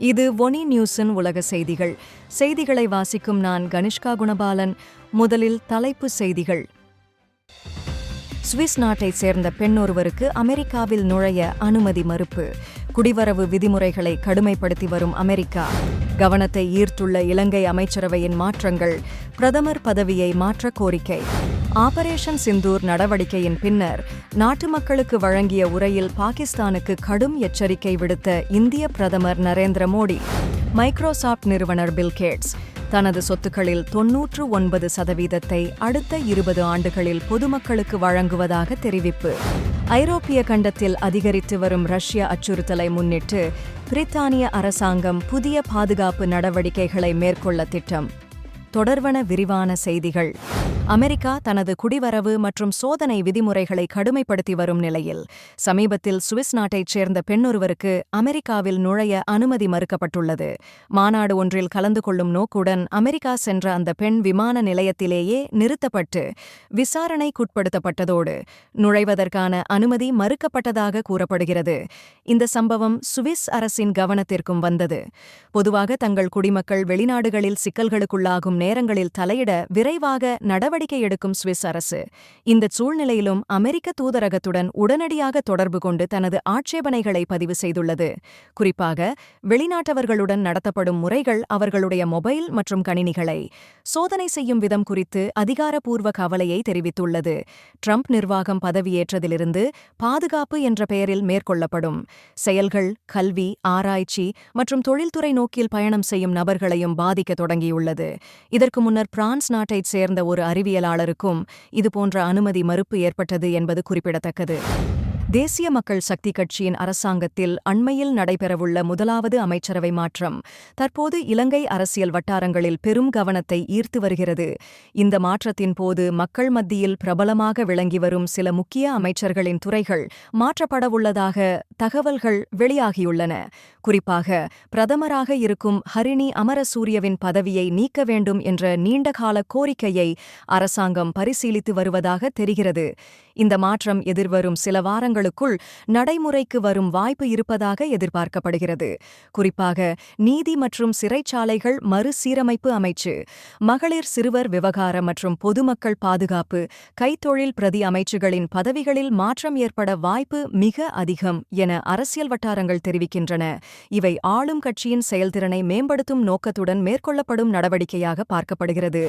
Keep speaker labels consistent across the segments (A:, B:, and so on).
A: இது ஒனி நியூஸின் உலக செய்திகள். செய்திகளை வாசிக்கும் நான் கனிஷ்கா குணபாலன். முதலில் தலைப்பு செய்திகள். சுவிஸ் நாட்டைச் சேர்ந்த பெண் ஒருவருக்கு அமெரிக்காவில் நுழைய அனுமதி மறுப்பு. குடிவரவு விதிமுறைகளை கடுமைப்படுத்தி வரும் அமெரிக்கா. கவனத்தை ஈர்த்துள்ள இலங்கை அமைச்சரவையின் மாற்றங்கள். பிரதமர் பதவியை மாற்ற கோரிக்கை. ஆபரேஷன் சிந்தூர் நடவடிக்கையின் பின்னர் நாட்டு மக்களுக்கு வழங்கிய உரையில் பாகிஸ்தானுக்கு கடும் எச்சரிக்கை விடுத்த இந்திய பிரதமர் நரேந்திர மோடி மைக்ரோசாப்ட் நிறுவனர் பில்கேட்ஸ் தனது சொத்துக்களில் தொன்னூற்று ஒன்பது சதவீதத்தை அடுத்த இருபது ஆண்டுகளில் பொதுமக்களுக்கு வழங்குவதாக தெரிவிப்பு. ஐரோப்பிய கண்டத்தில் அதிகரித்து வரும் ரஷ்ய அச்சுறுத்தலை முன்னிட்டு பிரித்தானிய அரசாங்கம் புதிய பாதுகாப்பு நடவடிக்கைகளை மேற்கொள்ள திட்டம். தொடர்வன விரிவான செய்திகள். அமெரிக்கா தனது குடிவரவு மற்றும் சோதனை விதிமுறைகளை கடுமைப்படுத்தி வரும் நிலையில் சமீபத்தில் சுவிஸ் நாட்டைச் சேர்ந்த பெண்ணொருவருக்கு அமெரிக்காவில் நுழைய அனுமதி மறுக்கப்பட்டுள்ளது. மாநாடு ஒன்றில் கலந்து கொள்ளும் நோக்குடன் அமெரிக்கா சென்ற அந்த பெண் விமான நிலையத்திலேயே நிறுத்தப்பட்டு விசாரணைக்குட்படுத்தப்பட்டதோடு நுழைவதற்கான அனுமதி மறுக்கப்பட்டதாக கூறப்படுகிறது. இந்த சம்பவம் சுவிஸ் அரசின் கவனத்திற்கும் வந்தது. பொதுவாக தங்கள் குடிமக்கள் வெளிநாடுகளில் சிக்கல்களுக்குள்ளாகும் நேரங்களில் தலையிட விரைவாக நடவடிக்கை எடுக்கும் சுவிஸ் அரசு. இந்த சூழ்நிலையிலும் அமெரிக்க தூதரகத்துடன் உடனடியாக தொடர்பு கொண்டு தனது ஆட்சேபனைகளை பதிவு செய்துள்ளது. குறிப்பாக வெளிநாட்டவர்களுடன் நடத்தப்படும் முறைகள் அவர்களுடைய மொபைல் மற்றும் கணினிகளை சோதனை செய்யும் விதம் குறித்து அதிகாரப்பூர்வ கவலையை தெரிவித்துள்ளது. ட்ரம்ப் நிர்வாகம் பதவியேற்றதிலிருந்து பாதுகாப்பு என்ற பெயரில் மேற்கொள்ளப்படும். செயல்கள் கல்வி ஆராய்ச்சி மற்றும் தொழில்துறை நோக்கில் பயணம் செய்யும் நபர்களையும் பாதிக்க தொடங்கியுள்ளது. இதற்கு முன்னர் பிரான்ஸ் நாட்டைச் சேர்ந்த ஒரு அறிவியலாளருக்கும் இதுபோன்ற அனுமதி மறுப்பு ஏற்பட்டது என்பது குறிப்பிடத்தக்கது. தேசிய மக்கள் சக்தி கட்சியின் அரசாங்கத்தில் அண்மையில் நடைபெறவுள்ள முதலாவது அமைச்சரவை மாற்றம். தற்போது இலங்கை அரசியல் வட்டாரங்களில் பெரும் கவனத்தை ஈர்த்து வருகிறது. இந்த மாற்றத்தின் போது மக்கள் மத்தியில் பிரபலமாக விளங்கி வரும் சில முக்கிய அமைச்சர்களின் துறைகள் மாற்றப்படவுள்ளதாக தகவல்கள் வெளியாகியுள்ளன. குறிப்பாக பிரதமராக இருக்கும் ஹரிணி அமரசூரியவின் பதவியை நீக்க வேண்டும் என்ற நீண்டகால கோரிக்கையை அரசாங்கம் பரிசீலித்து வருவதாக தெரிகிறது. இந்த மாற்றம் எதிர்வரும் சில வாரங்கள் வாரங்களுக்குள் நடைமுறைக்கு வரும் வாய்ப்பு இருப்பதாக எதிர்பார்க்கப்படுகிறது. குறிப்பாக நீதி மற்றும் சிறைச்சாலைகள் மறுசீரமைப்பு அமைச்சு மகளிர் சிறுவர் விவகார மற்றும் பொதுமக்கள் பாதுகாப்பு கைத்தொழில் பிரதி அமைச்சுகளின் பதவிகளில் மாற்றம் ஏற்பட வாய்ப்பு மிக அதிகம் என அரசியல் வட்டாரங்கள் தெரிவிக்கின்றன. இவை ஆளும் கட்சியின் செயல்திறனை மேம்படுத்தும் நோக்கத்துடன் மேற்கொள்ளப்படும் நடவடிக்கையாக பார்க்கப்படுகிறது.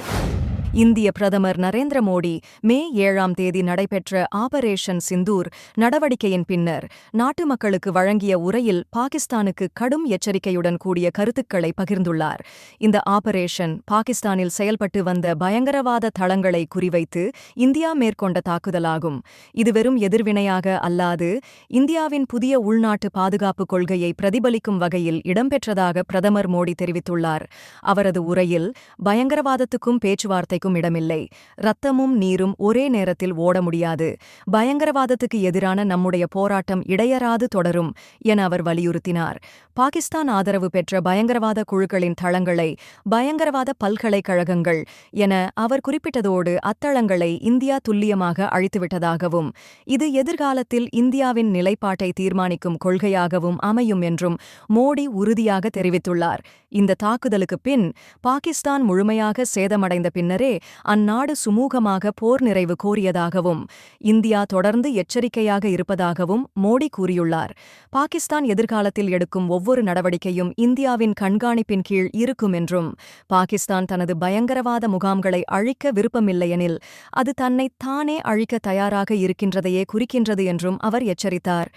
A: இந்திய பிரதமர் நரேந்திர மோடி மே ஏழாம் தேதி நடைபெற்ற ஆபரேஷன் சிந்தூர் நடவடிக்கையின் பின்னர் நாட்டு மக்களுக்கு வழங்கிய உரையில் பாகிஸ்தானுக்கு கடும் எச்சரிக்கையுடன் கூடிய கருத்துக்களை பகிர்ந்துள்ளார். இந்த ஆபரேஷன் பாகிஸ்தானில் செயல்பட்டு வந்த பயங்கரவாத தளங்களை குறிவைத்து இந்தியா மேற்கொண்ட தாக்குதலாகும். இது வெறும் எதிர்வினையாக அல்லாது இந்தியாவின் புதிய உள்நாட்டு பாதுகாப்பு கொள்கையை பிரதிபலிக்கும் வகையில் இடம்பெற்றதாக பிரதமர் மோடி தெரிவித்துள்ளார். அவரது உரையில் பயங்கரவாதத்துக்கும் பேச்சுவார்த்தை கிடைக்கும் இடமில்லை. ரத்தமும் நீரும் ஒரே நேரத்தில் ஓட முடியாது. பயங்கரவாதத்துக்கு எதிரான நம்முடைய போராட்டம் இடையறாது தொடரும் என அவர் வலியுறுத்தினார். பாகிஸ்தான் ஆதரவு பெற்ற பயங்கரவாத குழுக்களின் தளங்களை பயங்கரவாத பல்கலைக்கழகங்கள் என அவர் குறிப்பிட்டதோடு அத்தளங்களை இந்தியா துல்லியமாக அழித்துவிட்டதாகவும் இது எதிர்காலத்தில் இந்தியாவின் நிலைப்பாட்டை தீர்மானிக்கும் கொள்கையாகவும் அமையும் என்றும் மோடி உறுதியாக தெரிவித்துள்ளார். இந்த தாக்குதலுக்கு பின் பாகிஸ்தான் முழுமையாக சேதமடைந்த பின்னரே அந்நாடு சுமூகமாக போர் நிறைவு கோரியதாகவும் இந்தியா தொடர்ந்து எச்சரிக்கையாக இருப்பதாகவும் மோடி கூறியுள்ளார். பாகிஸ்தான் எதிர்காலத்தில் எடுக்கும் ஒவ்வொரு நடவடிக்கையும் இந்தியாவின் கண்காணிப்பின் கீழ் இருக்கும் என்றும் பாகிஸ்தான் தனது பயங்கரவாத முகாம்களை அழிக்க விருப்பமில்லையெனில் அது தன்னை தானே அழிக்க தயாராக இருக்கின்றதையே குறிக்கின்றது என்றும் அவர் எச்சரித்தார்.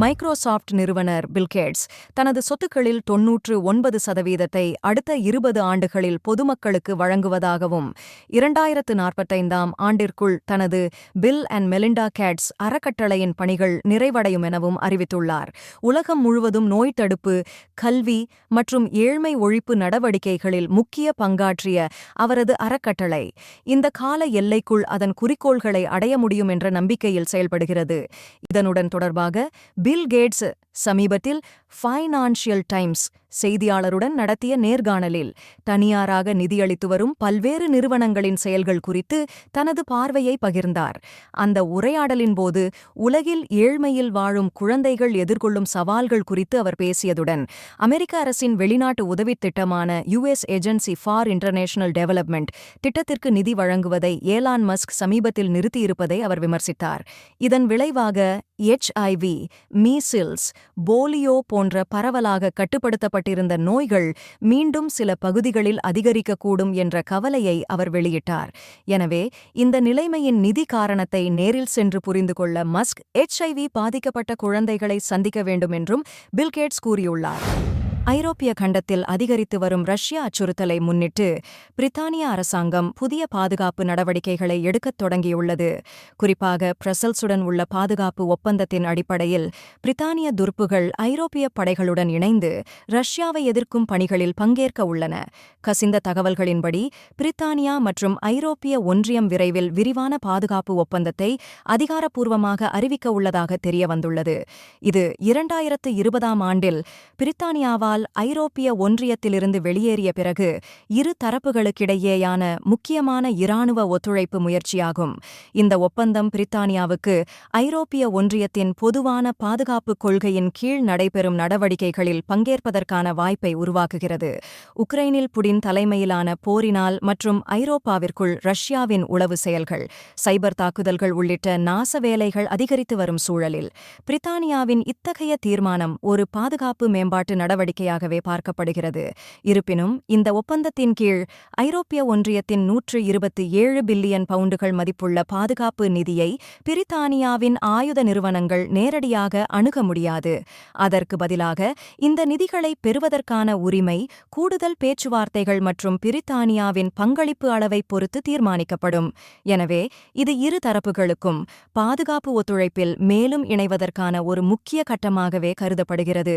A: மைக்ரோசாஃப்ட் நிறுவனர் பில்கேட்ஸ் தனது சொத்துக்களில் தொன்னூற்று ஒன்பது சதவீதத்தை அடுத்த இருபது ஆண்டுகளில் பொதுமக்களுக்கு வழங்குவதாகவும் இரண்டாயிரத்து நாற்பத்தைந்தாம் ஆண்டிற்குள் தனது பில் அண்ட் மெலிண்டா கேட்ஸ் அறக்கட்டளையின் பணிகள் நிறைவடையும் எனவும் அறிவித்துள்ளார். உலகம் முழுவதும் நோய் தடுப்பு கல்வி மற்றும் ஏழ்மை ஒழிப்பு நடவடிக்கைகளில் முக்கிய பங்காற்றிய அவரது அறக்கட்டளை. இந்த கால எல்லைக்குள் அதன் குறிக்கோள்களை அடைய முடியும் என்ற நம்பிக்கையில் செயல்படுகிறது. இதனுடன் தொடர்பாக பில் கேட்ஸ் சமீபத்தில் ஃபைனான்ஷியல் டைம்ஸ் செய்தியாளருடன் நடத்திய நேர்காணலில் தனியாராக நிதியளித்து வரும் பல்வேறு நிறுவனங்களின் செயல்கள் குறித்து தனது பார்வையை பகிர்ந்தார். அந்த உரையாடலின் போது உலகில் ஏழ்மையில் வாழும் குழந்தைகள் எதிர்கொள்ளும் சவால்கள் குறித்து அவர் பேசியதுடன் அமெரிக்க அரசின் வெளிநாட்டு உதவித் திட்டமான US Agency for International Development திட்டத்திற்கு நிதி வழங்குவதை ஏலான் மஸ்க் சமீபத்தில் நிறுத்தியிருப்பதை அவர் விமர்சித்தார். இதன் விளைவாக எச்ஐவி மீசில்ஸ் போலியோ போன்ற பரவலாக கட்டுப்படுத்தப்பட்டிருந்த நோய்கள் மீண்டும் சில பகுதிகளில் அதிகரிக்கக்கூடும் என்ற கவலையை அவர் வெளியிட்டார். எனவே இந்த நிலைமையின் நிதி காரணத்தை நேரில் சென்று புரிந்து கொள்ள மஸ்க் எச்ஐவி பாதிக்கப்பட்ட குழந்தைகளை சந்திக்க வேண்டும் என்றும் பில்கேட்ஸ் கூறியுள்ளார். ஐரோப்பிய கண்டத்தில் அதிகரித்து வரும் ரஷ்ய அச்சுறுத்தலை முன்னிட்டு பிரித்தானிய அரசாங்கம் புதிய பாதுகாப்பு நடவடிக்கைகளை எடுக்கத் தொடங்கியுள்ளது. குறிப்பாக பிரசல்ஸுடன் உள்ள பாதுகாப்பு ஒப்பந்தத்தின் அடிப்படையில் பிரித்தானிய துருப்புகள் ஐரோப்பிய படைகளுடன் இணைந்து ரஷ்யாவை எதிர்க்கும் பணிகளில் பங்கேற்க உள்ளன. கசிந்த தகவல்களின்படி பிரித்தானியா மற்றும் ஐரோப்பிய ஒன்றியம் விரைவில் விரிவான பாதுகாப்பு ஒப்பந்தத்தை அதிகாரப்பூர்வமாக அறிவிக்க உள்ளதாக தெரியவந்துள்ளது. இது இரண்டாயிரத்து இருபதாம் ஆண்டில் பிரித்தானியாவால் ஐரோப்பிய ஒன்றியத்திலிருந்து வெளியேறிய பிறகு இரு தரப்புகளுக்கிடையேயான முக்கியமான இராணுவ ஒத்துழைப்பு முயற்சியாகும். இந்த ஒப்பந்தம் பிரித்தானியாவுக்கு ஐரோப்பிய ஒன்றியத்தின் பொதுவான பாதுகாப்பு கொள்கையின் கீழ் நடைபெறும் நடவடிக்கைகளில் பங்கேற்பதற்கான வாய்ப்பை உருவாக்குகிறது. உக்ரைனில் புடின் தலைமையிலான போரினால் மற்றும் ஐரோப்பாவிற்குள் ரஷ்யாவின் உளவு செயல்கள் சைபர் தாக்குதல்கள் உள்ளிட்ட நாச வேலைகள் அதிகரித்து வரும் சூழலில் பிரித்தானியாவின் இத்தகைய தீர்மானம் ஒரு பாதுகாப்பு மேம்பாட்டு நடவடிக்கை நடவடிக்கையாகவே பார்க்கப்படுகிறது. இருப்பினும் இந்த ஒப்பந்தத்தின் கீழ் ஐரோப்பிய ஒன்றியத்தின் நூற்று இருபத்தி ஏழு பில்லியன் பவுண்டுகள் மதிப்புள்ள பாதுகாப்பு நிதியை பிரித்தானியாவின் ஆயுத நிறுவனங்கள் நேரடியாக அணுக முடியாது. அதற்கு பதிலாக இந்த நிதிகளை பெறுவதற்கான உரிமை கூடுதல் பேச்சுவார்த்தைகள் மற்றும் பிரித்தானியாவின் பங்களிப்பு அளவை பொறுத்து தீர்மானிக்கப்படும். எனவே இது இரு தரப்புகளுக்கும் பாதுகாப்பு ஒத்துழைப்பில் மேலும் இணைவதற்கான ஒரு முக்கிய கட்டமாகவே கருதப்படுகிறது.